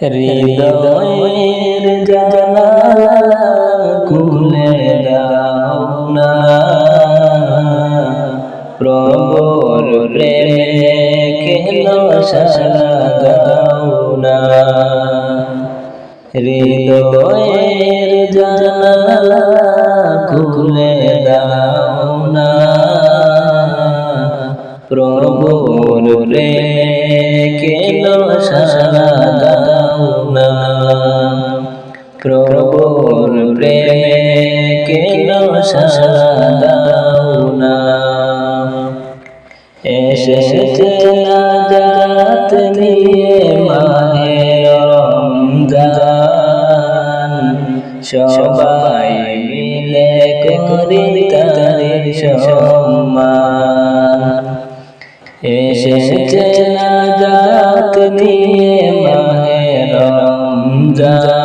হৃদয়ের জানা খুলে দাও না। প্রভুর হৃদয়ের জানা খুলে দাও না। প্রভুর প্রেমে রমজান সবাই মিলে করি তাদের সম্মান। এসেছে নাজাত নিয়ে মাহে রমজান।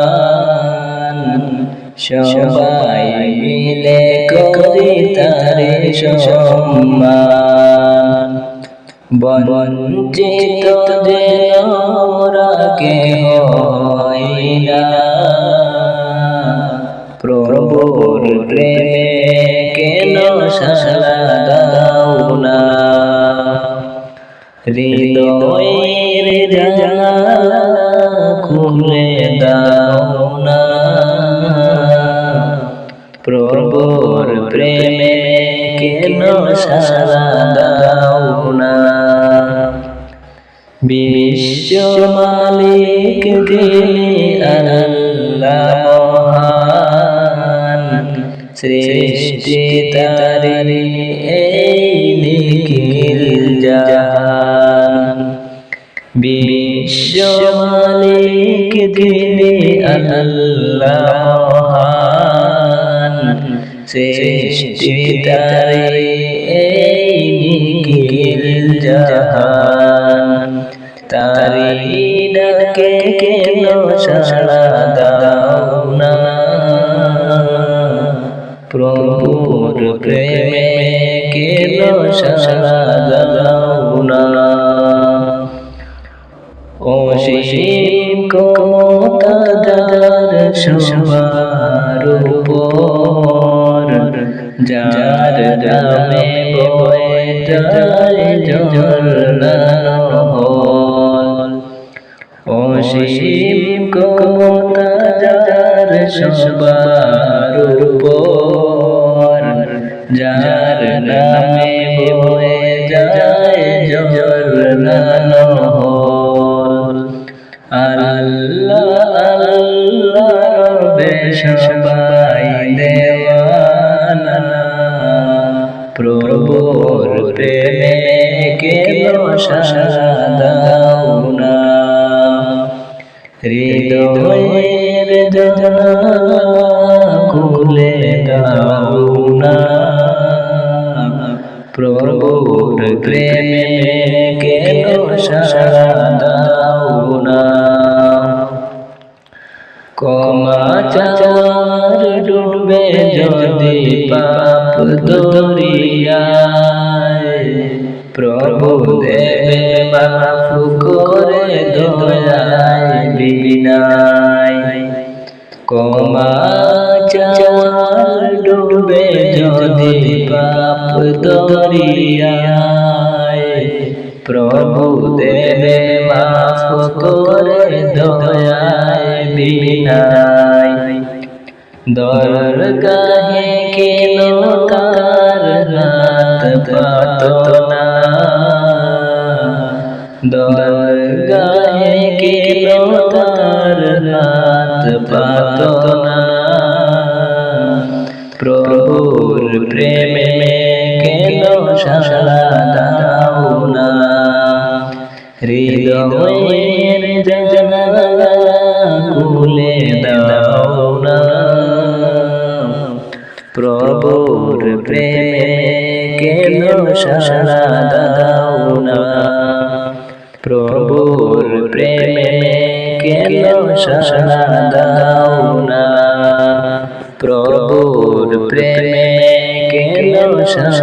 সবাই মিলে করি তাদের সম্মান। বঞ্চিত প্রেমে কেন সারা দাও না? হৃদয়ের জানা খুলে দাও না। প্রভুর প্রেমে কেন সারা দাও না? বিশ্ব মালিক তিনি আল্লাহ সৃষ্টি তারি এই নিখিল জাহান। বিশ্ব মালিক তিনি আল্লাহ মহান সৃষ্টি তারি এই নিখিল জাহান। তারি ডাকে কেন সাড়া প্রভুর প্রেমে কেন সাড়া দাও না? অসীম ক্ষমতা যার সবার উপর, যার নামে বয়ে যায় নহর অসীম ক্ষমতা যার সবার উপর যার প্রভুর প্রেমে কেন সাদাও না হৃদয়ের খুলে দাও না প্রভুর প্রেমে কেন সাদাও না কমা চাওয়ার ডুবে যদি পাপ দরিয়ায় প্রভু দেবে মাফ করে। বিনায় কমা চাওয়ার ডুবে যদি পাপ দরিয়ায়, প্রভু দেবে মাফ করে দয়ায় বিনায়। দরগাহে কেন তার হাত পাত না? দরগাহে কেন হাত পাত না প্রভুর প্রেমে কেন সারা দাও না হৃদয়ের জানালা খুলে দাও না প্রভুর প্রেমে কেন সারা না প্রভুর প্রেমে কেন সারা দাও না। প্রভুর প্রেমে কেন সারা